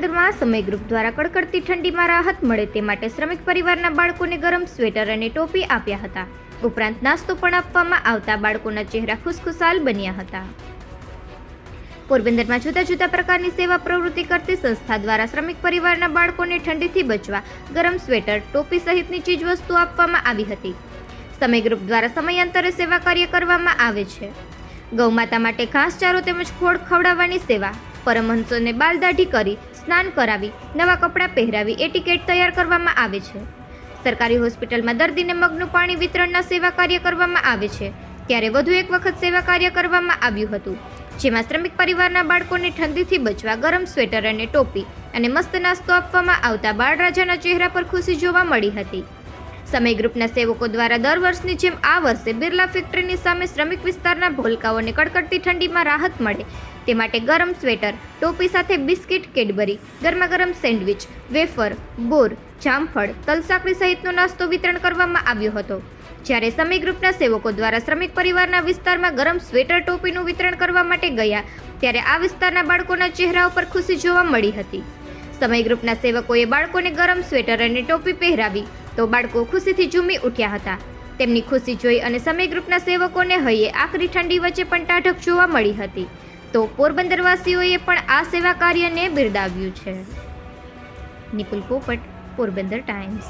સમય ગ્રુપ દ્વારા કડકડતી ઠંડીમાં રાહત મળે તે માટે શ્રમિક પરિવારના બાળકોને ગરમ સ્વેટર અને ટોપી આપ્યા હતા. ઉપરાંત નાસ્તો પણ આપવામાં આવતા બાળકોના ચહેરા ખુશખુશાલ બન્યા હતા. પોરબંદરમાં જુદા જુદા પ્રકારની સેવા પ્રવૃત્તિ કરતી સંસ્થા દ્વારા શ્રમિક પરિવારના બાળકોને ઠંડીથી બચવા ગરમ સ્વેટર, ટોપી સહિતની ચીજવસ્તુ આપવામાં આવી હતી. સમય ગ્રુપ દ્વારા સમયાંતરે સેવા કાર્ય કરવામાં આવે છે. ગૌમાતા માટે ઘાસચારો તેમજ ખોળ ખવડાવવાની સેવા, પરમહંસોને બાલદાઢી કરી સ્નાન કરાવી, નવા કપડાં પહેરાવી એ ટિકિટ તૈયાર કરવામાં આવે છે. સરકારી હોસ્પિટલમાં દર્દીને મગનું પાણી વિતરણના સેવા કાર્ય કરવામાં આવે છે. ત્યારે વધુ એક વખત સેવા કાર્ય કરવામાં આવ્યું હતું, જેમાં શ્રમિક પરિવારના બાળકોને ઠંડીથી બચવા ગરમ સ્વેટર અને ટોપી અને મસ્ત નાસ્તો આપવામાં આવતા બાળરાજાના ચહેરા પર ખુશી જોવા મળી હતી. સમય ગ્રુપના સેવકો દ્વારા દર વર્ષની જેમ આ વર્ષે બિરલા ફેક્ટરીની સામે શ્રમિક વિસ્તારના ભોલકાઓને કડકડતી ઠંડીમાં રાહત મળે. તે માટે ગરમ સ્વેટર, ટોપી સાથે બિસ્કિટ, કેડબરી, ગરમાગરમ સેન્ડવિચ, વેફર, બોર, જામફળ તલસાકડી સહિતનો નાસ્તો વિતરણ કરવામાં આવ્યો હતો. જ્યારે સમય ગ્રુપના સેવકો દ્વારા શ્રમિક પરિવારના વિસ્તારમાં ગરમ સ્વેટર, ટોપીનું વિતરણ કરવા માટે ગયા, ત્યારે આ વિસ્તારના બાળકોના ચહેરા ઉપર ખુશી જોવા મળી હતી. સમય ગ્રુપના સેવકોએ બાળકોને ગરમ સ્વેટર અને ટોપી પહેરાવી તો બાળકો ખુશીથી ઝૂમી ઉઠ્યા હતા. તેમની ખુશી જોઈ અને સમય ગ્રુપના સેવકોને હૈયે આખરી ઠંડી વચ્ચે પણ ટાઢક જોવા મળી હતી. તો પોરબંદરવાસીઓએ પણ આ સેવા કાર્યને બિરદાવ્યું છે. નિપુલ પોપટ, પોરબંદર ટાઈમ્સ.